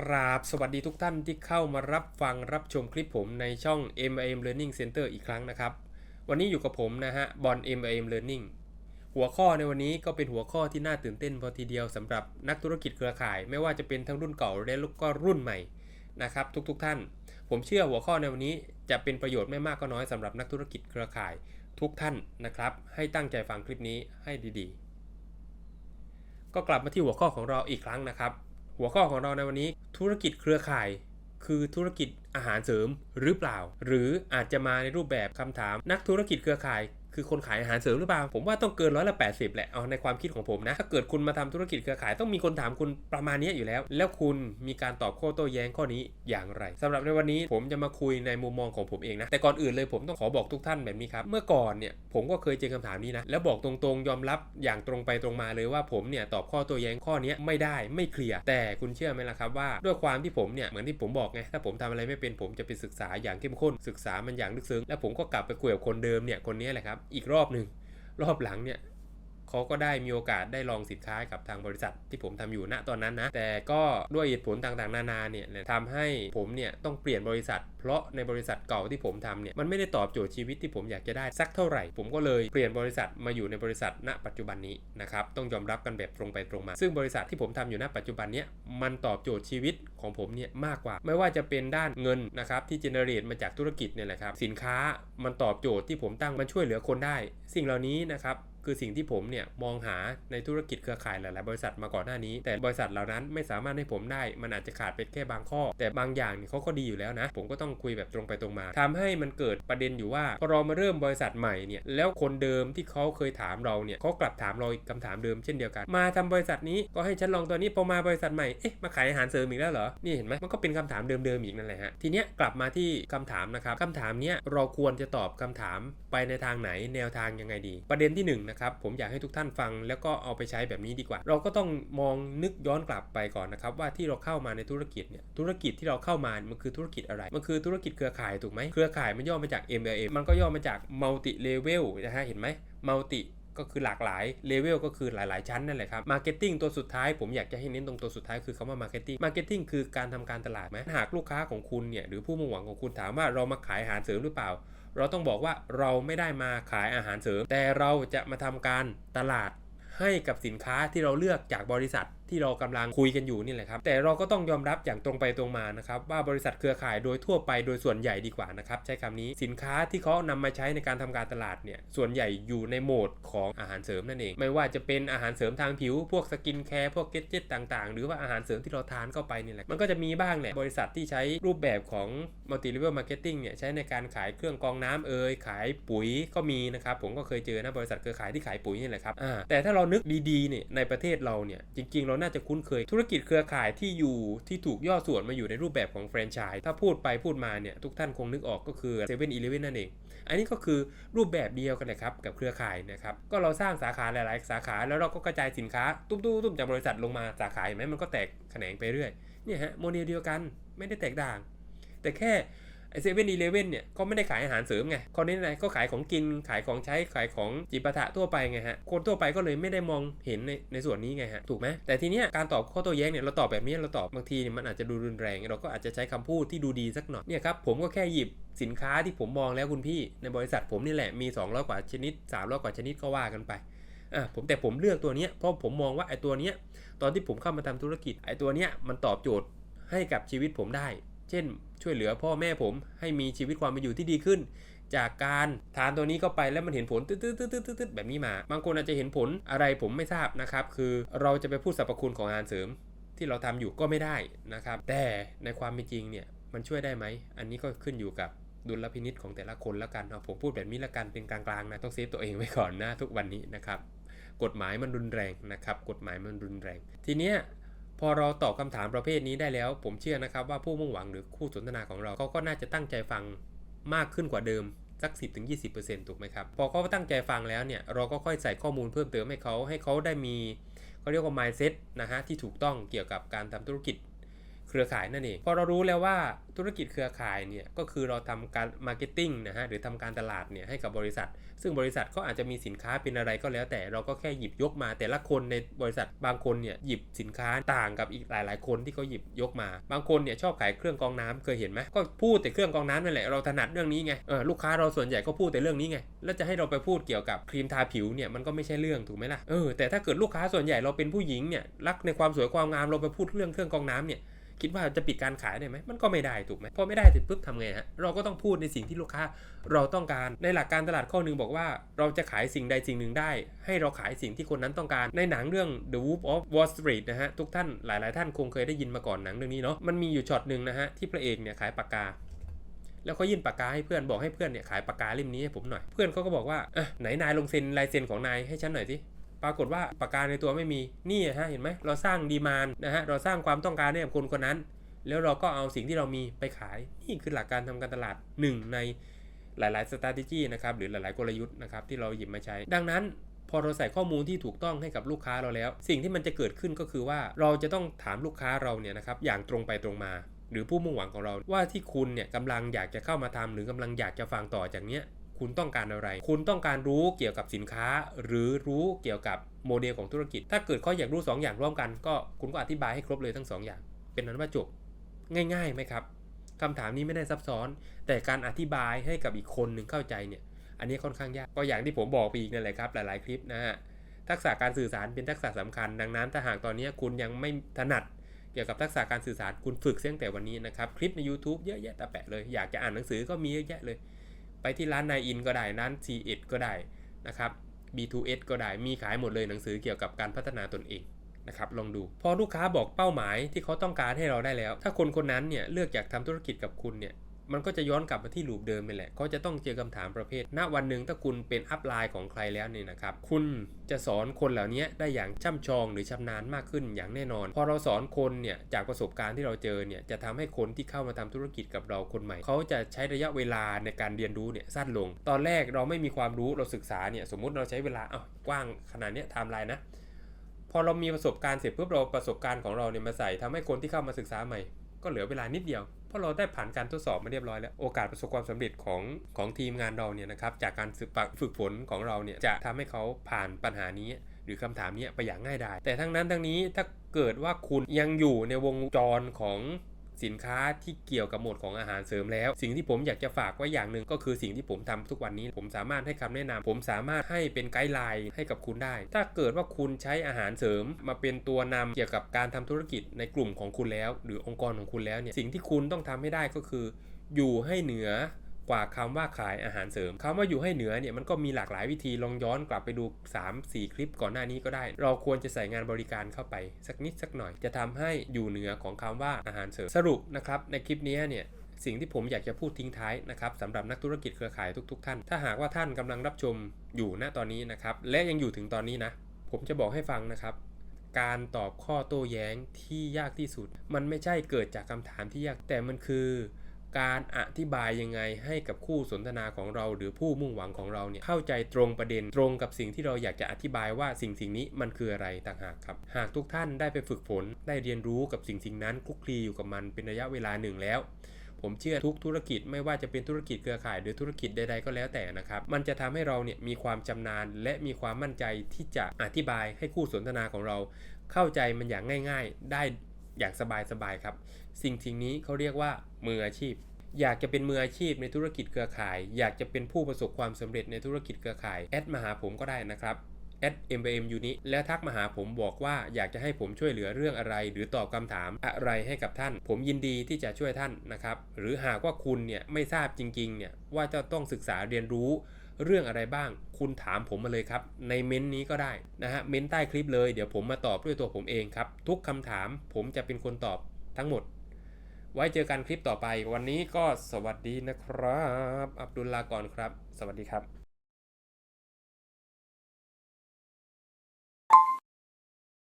กราบสวัสดีทุกท่านที่เข้ามารับฟังรับชมคลิปผมในช่อง MIM Learning Center อีกครั้งนะครับ วันนี้อยู่กับผมนะฮะบอล MIM Learning หัวข้อในวันนี้ก็เป็นหัวข้อที่น่าตื่นเต้นพอทีเดียวสำหรับนักธุรกิจเครือข่าย ไม่ว่าจะเป็นทั้งรุ่นเก่าและก็รุ่นใหม่นะครับทุกๆทท่าน ผมเชื่อหัวข้อในวันนี้จะเป็นประโยชน์ไม่มากก็น้อยสำหรับนักธุรกิจเครือข่าย ทุกท่านนะครับ ให้ตั้งใจฟังคลิปนี้ให้ดีๆ ก็กลับมาที่หัวข้อของเราอีกครั้งนะครับ หัวข้อของเราในวันนี้ ธุรกิจเครือข่าย คือธุรกิจอาหารเสริมหรือเปล่า หรืออาจจะมาในรูปแบบคำถามนักธุรกิจเครือข่าย คือคนขายอาหารเสริมหรือเปล่า ผมว่าต้องเกินร้อยละแปดสิบแหละเอาในความคิดของผมนะ ถ้าเกิดคุณมาทำธุรกิจเครือข่ายต้องมีคนถามคุณประมาณนี้อยู่แล้ว แล้วคุณมีการตอบข้อโต้แย้งข้อนี้อย่างไรสำหรับในวันนี้ผมจะมาคุยในมุมมองของผมเองนะ แต่ก่อนอื่นเลยผมต้องขอบอกทุกท่านแบบนี้ครับ เมื่อก่อนเนี่ยผมก็เคยเจอคำถามนี้นะ แล้วบอกตรงๆยอมรับอย่างตรงไปตรงมาเลยว่าผมเนี่ยตอบข้อโต้แย้งข้อนี้ไม่ได้ไม่เคลียร์ แต่คุณเชื่อไหมล่ะครับว่าด้วยความที่ผมเนี่ยเหมือนที่ผมบอกไงถ้าผมทำอะไรไม่เป็นผมจะไปศึกษาอย่างเข้มข้นศึกษามันอย่างลึกซึ้งแล้วผมก็กลับไปคุยกับคนเดิมเนี่ยคนนี้แหละครับอีกรอบหนึ่งรอบหลังเนี่ย เขาก็ได้มีโอกาสได้ลองสินค้ากับทางบริษัทที่ผมทำอยู่ณตอนนั้นนะแต่ก็ด้วยเหตุผลต่างๆ นานาเนี่ยทำให้ผมเนี่ยต้องเปลี่ยนบริษัท เพราะในบริษัทเก่าที่ผมทำเนี่ยมันไม่ได้ตอบโจทย์ชีวิตที่ผมอยากจะได้สักเท่าไหร่ ผมก็เลยเปลี่ยนบริษัทมาอยู่ในบริษัทณปัจจุบันนี้นะครับต้องยอมรับกันแบบตรงไปตรงมา ซึ่งบริษัทที่ผมทำอยู่ณปัจจุบันเนี้ยมันตอบโจทย์ชีวิตของผมเนี่ยมากกว่า ไม่ว่าจะเป็นด้านเงินนะครับที่เจเนเรตมาจากธุรกิจเนี่ยแหละครับสินค้ามันตอบโจทย์ที่ผมตั้งมันช่วยเหลือคนได้ สิ่งเหล่านี้นะครับ คือสิ่งที่ผมเนี่ยมองหาในธุรกิจเครือข่ายหลายๆ บริษัทมาก่อนหน้านี้ แต่บริษัทเหล่านั้นไม่สามารถให้ผมได้ มันอาจจะขาดเป็นแค่บางข้อ แต่บางอย่างเนี่ยเขาก็ดีอยู่แล้วนะ ผมก็ต้องคุยแบบตรงไปตรงมาทำให้มันเกิดประเด็นอยู่ว่าพอเรามาเริ่มบริษัทใหม่เนี่ยแล้วคนเดิมที่เขาเคยถามเราเนี่ยเขากลับถามเราคำถามเดิมเช่นเดียวกัน มาทำบริษัทนี้ก็ให้ฉันลองตัวนี้พอมาบริษัทใหม่เอ๊ะมาขายอาหารเสริมอีกแล้วเหรอนี่เห็นไหมมันก็เป็นคำถามเดิมๆอีกนั่นแหละฮะทีเนี้ยกลับมาที่คำถามนะครับคำถามเนี้ยเราควรจะตอบคำถามไปในทางไหนแนวทางยังไงดี ประเด็นที่1นนะครับ ผมอยากให้ทุกท่านฟังแล้วก็เอาไปใช้แบบนี้ดีกว่า เราก็ต้องมองนึกย้อนกลับไปก่อนนะครับ ว่าที่เราเข้ามาในธุรกิจเนี่ยธุรกิจที่เราเข้ามามันคือธุรกิจอะไร มันคือธุรกิจเครือข่ายถูกไหมเครือข่ายมันย่อมาจาก MLM มันก็ย่อมาจาก multi level นะฮะเห็นไหม multi ก็คือหลากหลายเลเวลก็คือหลาย ๆ ชั้นนั่นแหละครับมาร์เก็ตติ้งตัวสุดท้ายผมอยากจะให้เน้นตรงตัวสุดท้ายคือคำว่ามาร์เก็ตติ้งมาร์เก็ตติ้งคือการทำการตลาดไหมหากลูกค้าของคุณเนี่ยหรือผู้มุ่งหวังของคุณถามว่าเรามาขายอาหารเสริมหรือเปล่า เราต้องบอกว่าเราไม่ได้มาขายอาหารเสริม แต่เราจะมาทำการตลาดให้กับสินค้าที่เราเลือกจากบริษัทที่เรากำลังคุยกันอยู่นี่แหละครับ แต่เราก็ต้องยอมรับอย่างตรงไปตรงมานะครับ ว่าบริษัทเครือข่ายโดยทั่วไปโดยส่วนใหญ่ดีกว่านะครับ ใช้คำนี้สินค้าที่เขานำมาใช้ในการทำการตลาดเนี่ยส่วนใหญ่อยู่ในโหมดของอาหารเสริมนั่นเอง ไม่ว่าจะเป็นอาหารเสริมทางผิว พวกสกินแคร์พวกเกจเจตต่างๆ หรือว่าอาหารเสริมที่เราทานเข้าไปนี่แหละมันก็จะมีบ้างแหละบริษัทที่ใช้รูปแบบของ multi level marketing เนี่ยใช้ในการขายเครื่องกรองน้ำเอ่ยขายปุ๋ยก็มีนะครับผมก็เคยเจอนะบริษัทเครือข่ายที่ขายปุ๋ยนี่แหละครับแต่ถ้าเรานึกดีๆเนี่ยในประเทศเราเนี่ยจริงๆเราราน่าจะคุ้นเคย ธุรกิจเครือข่ายที่อยู่ที่ถูกย่อส่วนมาอยู่ในรูปแบบของแฟรนไชส์ถ้าพูดไปพูดมาเนี่ยทุกท่านคงนึกออกก็คือ7 e เ e ่ e อนั่นเอง อันนี้ก็คือรูปแบบเดียวกันเลยครับกับเครือข่ายนะครับก็เราสร้างสาขาหลาย ๆ สาขาแล้วเราก็กระจายสินค้าตุ้มๆจากบริษัทลงมาสาขาเห็นไหมมันก็แตกแขนงไปเรื่อยเนี่ยฮะโมเดลเดียวกันไม่ได้แตกต่าง แต่แค่ ไอเซเว่นอีเลเว่นเนี่ยก็ไม่ได้ขายอาหารเสริมไงคนนี้อะไรก็ขายของกินขายของใช้ขายของจิปาถะทั่วไปไงฮะคนทั่วไปก็เลยไม่ได้มองเห็นในในส่วนนี้ไงฮะถูกไหมแต่ทีเนี้ยการตอบข้อโต้แย้งเนี่ยเราตอบแบบนี้เราตอบบางทีเนี่ยมันอาจจะดูรุนแรง เราก็อาจจะใช้คำพูดที่ดูดีสักหน่อยเนี่ยครับผมก็แค่หยิบสินค้าที่ผมมองแล้วคุณพี่ในบริษัทผมนี่แหละมี200กว่าชนิด300กว่าชนิดก็ว่ากันไปอะผมแต่ผมเลือกตัวเนี้ยเพราะผมมองว่าไอ้ตัวเนี้ยตอนที่ผมเข้ามาทำธุรกิจไอ้ตัวเนี้ยมันตอบโจทย์ให้กับชีวิตผมได้ เช่น ช่วยเหลือพ่อแม่ผมให้มีชีวิตความเป็นอยู่ที่ดีขึ้น จากการทานตัวนี้เข้าไปแล้วมันเห็นผลตืดๆๆๆแบบนี้มา บางคนอาจจะเห็นผลอะไรผมไม่ทราบนะครับ คือเราจะไปพูดสรรพคุณของอาหารเสริมที่เราทำอยู่ก็ไม่ได้นะครับ แต่ในความเป็นจริงเนี่ยมันช่วยได้ไหม อันนี้ก็ขึ้นอยู่กับดุลพินิษของแต่ละคนล้วกันเอาผมพูดแบบนี้ละกันเป็นกลางๆนะต้องเซฟตัวเองไว้ก่อนนะทุกวันนี้นะครับ กฎหมายมันรุนแรงนะครับ กฎหมายมันรุนแรง ทีเนี้ย พอเราตอบคำถามประเภทนี้ได้แล้ว ผมเชื่อนะครับว่าผู้มุ่งหวังหรือคู่สนทนาของเราเขาก็น่าจะตั้งใจฟังมากขึ้นกว่าเดิมสัก 10-20%ถูกไหมครับ พอเขาตั้งใจฟังแล้วเนี่ย เราก็ค่อยใส่ข้อมูลเพิ่มเติมให้เขาให้เขาได้มีเขาเรียกว่า mindset นะฮะที่ถูกต้องเกี่ยวกับการทำธุรกิจ เครือข่ายนั่นเอง พอเรารู้แล้วว่าธุรกิจเครือข่ายเนี่ยก็คือเราทำการมาร์เก็ตติ้งนะฮะหรือทำการตลาดเนี่ยให้กับบริษัท ซึ่งบริษัทก็อาจจะมีสินค้าเป็นอะไรก็แล้วแต่เราก็แค่หยิบยกมา แต่ละคนในบริษัทบางคนเนี่ยหยิบสินค้าต่างกับอีกหลาย ๆ คนที่เขาหยิบยกมา บางคนเนี่ยชอบขายเครื่องกรองน้ำเคยเห็นไหมก็พูดแต่เครื่องกรองน้ำนั่นแหละเราถนัดเรื่องนี้ไงเออลูกค้าเราส่วนใหญ่ก็พูดแต่เรื่องนี้ไงแล้วจะให้เราไปพูดเกี่ยวกับครีมทาผิวเนี่ยมันก็ไม่ใช่เรื่องถูกไหมล่ะเออแต่ถ้าเกิดลูกค้าส่วนใหญ่เราเป็นผู้หญิงเนี่ยรักในความสวยความงามเราไปพูดเรื่องเครื่องกรองน้ำเนี่ย คิดว่าจะปิดการขายได้ไหมมันก็ไม่ได้ถูกไหมพอไม่ได้เสร็จปุ๊บทำไงฮะเราก็ต้องพูดในสิ่งที่ลูกค้าเราต้องการในหลักการตลาดข้อหนึ่งบอกว่า เราจะขายสิ่งใดสิ่งหนึ่งได้ ให้เราขายสิ่งที่คนนั้นต้องการในหนังเรื่อง The Wolf of Wall Street นะฮะทุกท่านหลาย ๆ ท่านคงเคยได้ยินมาก่อนหนังเรื่องนี้เนาะมันมีอยู่ช็อตหนึ่งนะฮะที่พระเอกเนี่ยขายปากกาแล้วเขายื่นปากกาให้เพื่อนบอกให้เพื่อนเนี่ยขายปากกาเล่มนี้ให้ผมหน่อย เพื่อนเขาก็บอกว่าอะไหนนายลงเซ็นลายเซ็นของนายให้ฉันหน่อยสิ ปรากฏว่าปากกาในตัวไม่มีนี่ฮะเห็นไหมเราสร้างดีมานนะฮะเราสร้างความต้องการให้กับคนคนนั้น แล้วเราก็เอาสิ่งที่เรามีไปขายนี่คือหลักการทำการตลาดหนึ่งในหลายๆ strategy นะครับหรือหลายๆกลยุทธ์นะครับที่เราหยิบมาใช้ ดังนั้นพอเราใส่ข้อมูลที่ถูกต้องให้กับลูกค้าเราแล้ว สิ่งที่มันจะเกิดขึ้นก็คือว่าเราจะต้องถามลูกค้าเราเนี่ยนะครับอย่างตรงไปตรงมา หรือผู้มุ่งหวังของเราว่าที่คุณเนี่ยกำลังอยากจะเข้ามาทำหรือกำลังอยากจะฟังต่อจากเนี้ย คุณต้องการอะไร คุณต้องการรู้เกี่ยวกับสินค้า หรือรู้เกี่ยวกับโมเดลของธุรกิจ ถ้าเกิดเขาอยากรู้ 2 อย่างร่วมกัน ก็คุณก็อธิบายให้ครบเลยทั้ง 2 อย่าง เป็นนั้นว่าจบ ง่ายๆไหมครับคำถามนี้ไม่ได้ซับซ้อน แต่การอธิบายให้กับอีกคนหนึ่งเข้าใจเนี่ย อันนี้ค่อนข้างยาก ก็อย่างที่ผมบอกไปอีกนั่นแหละครับ หลายๆ คลิปนะฮะ ทักษะการสื่อสารเป็นทักษะสำคัญ ดังนั้นถ้าหากตอนนี้คุณยังไม่ถนัดเกี่ยวกับทักษะการสื่อสารคุณฝึกเสียงแต่วันนี้นะครับ คลิปใน YouTube เยอะแยะแต่แปะเลย อยากจะอ่านหนังสือก็มีเยอะแยะเลย ไปที่ร้านนายอินก็ได้ ร้าน C1 ก็ได้นะครับ B2S ก็ได้มีขายหมดเลยหนังสือเกี่ยวกับการพัฒนาตนเองนะครับลองดู พอลูกค้าบอกเป้าหมายที่เขาต้องการให้เราได้แล้ว ถ้าคนคนนั้นเนี่ยเลือกอยากทำธุรกิจกับคุณเนี่ย มันก็จะย้อนกลับมาที่ลูปเดิมไปแหละเขาจะต้องเจอคำถามประเภท ณ วันหนึ่งถ้าคุณเป็นอัพไลน์ของใครแล้วเนี่ยนะครับ คุณจะสอนคนเหล่านี้ได้อย่างช่ำชองหรือชำนาญมากขึ้นอย่างแน่นอน พอเราสอนคนเนี่ยจากประสบการณ์ที่เราเจอเนี่ยจะทำให้คนที่เข้ามาทำธุรกิจกับเราคนใหม่ เขาจะใช้ระยะเวลาในการเรียนรู้เนี่ยสั้นลง ตอนแรกเราไม่มีความรู้เราศึกษาเนี่ยสมมุติเราใช้เวลาอ้าวกว้างขนาดนี้ไทม์ไลน์นะพอเรามีประสบการณ์เสร็จปุ๊บเราประสบการณ์ของเราเนี่ยมาใส่ทำให้คนที่เข้ามาศึกษาใหม่ ก็เหลือเวลานิดเดียว เพราะเราได้ผ่านการทดสอบมาเรียบร้อยแล้ว โอกาสประสบความสำเร็จของของทีมงานเราเนี่ยนะครับจากการฝึกฝึกฝนของเราเนี่ยจะทำให้เขาผ่านปัญหานี้หรือคำถามนี้ไปอย่างง่ายดายแต่ทั้งนั้นทั้งนี้ถ้าเกิดว่าคุณยังอยู่ในวงจรของ สินค้าที่เกี่ยวกับหมดของอาหารเสริมแล้ว สิ่งที่ผมอยากจะฝากไว้อย่างหนึ่งก็คือสิ่งที่ผมทำทุกวันนี้ ผมสามารถให้คำแนะนำผมสามารถให้เป็นไกด์ไลน์ให้กับคุณได้ ถ้าเกิดว่าคุณใช้อาหารเสริมมาเป็นตัวนำเกี่ยวกับการทำธุรกิจในกลุ่มของคุณแล้ว หรือองค์กรของคุณแล้วเนี่ยสิ่งที่คุณต้องทำให้ได้ก็คือ อยู่ให้เหนือ กว่าคำว่าขายอาหารเสริมคำว่าอยู่ให้เหนือเนี่ยมันก็มีหลากหลายวิธีลองย้อนกลับไปดู 3-4 คลิปก่อนหน้านี้ก็ได้ เราควรจะใส่งานบริการเข้าไปสักนิดสักหน่อย จะทำให้อยู่เหนือของคำว่าอาหารเสริมสรุปนะครับในคลิปนี้เนี่ยสิ่งที่ผมอยากจะพูดทิ้งท้ายนะครับสำหรับนักธุรกิจเครือข่ายทุก ๆ ท่าน ถ้าหากว่าท่านกำลังรับชมอยู่ณตอนนี้นะครับและยังอยู่ถึงตอนนี้นะ ผมจะบอกให้ฟังนะครับการตอบข้อโต้แย้งที่ยากที่สุด มันไม่ใช่เกิดจากคำถามที่ยากแต่มันคือ การอธิบายยังไงให้กับคู่สนทนาของเราหรือผู้มุ่งหวังของเราเนี่ยเข้าใจตรงประเด็นตรงกับสิ่งที่เราอยากจะอธิบายว่าสิ่งสิ่งนี้มันคืออะไรต่างหากครับ หากทุกท่านได้ไปฝึกฝน ได้เรียนรู้กับสิ่งสิ่งนั้นคลุกคลีอยู่กับมันเป็นระยะเวลาหนึ่งแล้วผมเชื่อทุกธุรกิจไม่ว่าจะเป็นธุรกิจเครือข่ายหรือธุรกิจใดๆก็แล้วแต่นะครับ มันจะทำให้เราเนี่ยมีความชำนาญ และมีความมั่นใจที่จะอธิบายให้คู่สนทนาของเรา เข้าใจมันอย่างง่าย ๆ ได้ อยางสบายๆครับ สิ่งสิ่งนี้เขาเรียกว่ามืออาชีพ อยากจะเป็นมืออาชีพในธุรกิจเครือข่าย อยากจะเป็นผู้ประสบความสำเร็จในธุรกิจเครือข่าย แอดมาหาผมก็ได้นะครับแอด mbm unit แล้วทักมาหาผมบอกว่าอยากจะให้ผมช่วยเหลือเรื่องอะไร หรือตอบคำถามอะไรให้กับท่าน ผมยินดีที่จะช่วยท่านนะครับ หรือหากว่าคุณเนี่ยไม่ทราบจริงๆเนี่ยว่าจะต้องศึกษาเรียนรู้ เรื่องอะไรบ้าง คุณถามผมมาเลยครับ ในเม้นต์นี้ก็ได้นะฮะเม้นต์ใต้คลิปเลยเดี๋ยวผมมาตอบด้วยตัวผมเองครับ ทุกคำถามผมจะเป็นคนตอบทั้งหมด ไว้เจอกันคลิปต่อไป วันนี้ก็สวัสดีนะครับ อับดุลลาก่อนครับ สวัสดีครับ